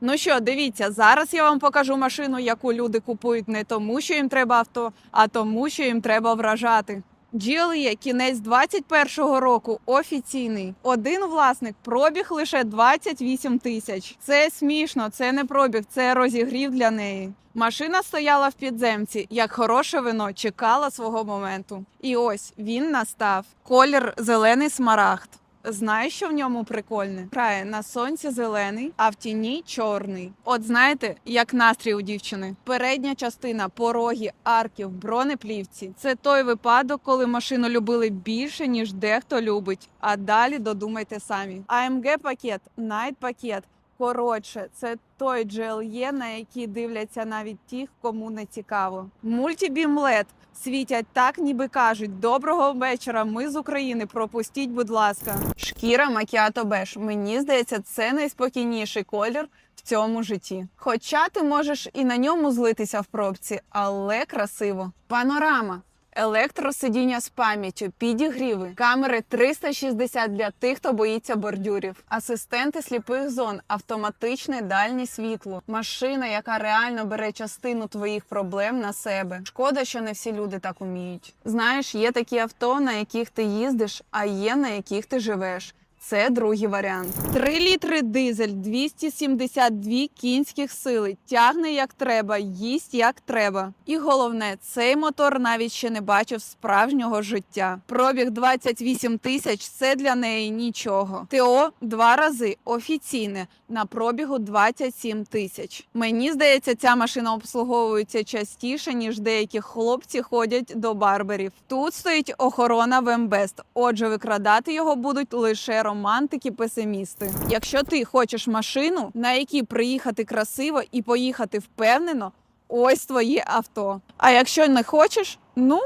Ну що, дивіться, зараз я вам покажу машину, яку люди купують не тому, що їм треба авто, а тому, що їм треба вражати. GLE кінець 21-го року офіційний. Один власник пробіг лише 28 тисяч. Це смішно, це не пробіг, це розігрів для неї. Машина стояла в підземці, як хороше вино, чекала свого моменту. І ось він настав. Колір зелений смарагд. Знаєш, що в ньому прикольне? Крає на сонці зелений, а в тіні чорний. От знаєте, як настрій у дівчини. Передня частина, пороги, арків бронеплівці. Це той випадок, коли машину любили більше, ніж дехто любить. А далі додумайте самі. АМГ пакет, найт пакет. Коротше, це той GLE, на який дивляться навіть ті, кому не цікаво. Мультібім LED світять так, ніби кажуть: доброго вечора. Ми з України. Пропустіть, будь ласка. Шкіра макіато беж. Мені здається, це найспокійніший колір в цьому житті. Хоча ти можеш і на ньому злитися в пробці, але красиво. Панорама. Електросидіння з пам'яттю, підігріви, камери 360 для тих, хто боїться бордюрів, асистенти сліпих зон, автоматичне дальнє світло, машина, яка реально бере частину твоїх проблем на себе. Шкода, що не всі люди так уміють. Знаєш, є такі авто, на яких ти їздиш, а є на яких ти живеш. Це другий варіант. 3 літри дизель, 272 кінських сили. Тягне як треба, їсть як треба. І головне, цей мотор навіть ще не бачив справжнього життя. Пробіг 28 тисяч це для неї нічого. ТО два рази офіційне на пробігу 27 тисяч. Мені здається, ця машина обслуговується частіше, ніж деякі хлопці ходять до барберів. Тут стоїть охорона Вембест. Отже, викрадати його будуть лише романтики-песимісти. Якщо ти хочеш машину, на якій приїхати красиво і поїхати впевнено, ось твоє авто. А якщо не хочеш, ну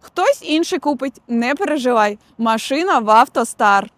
хтось інший купить, не переживай. Машина в автостар.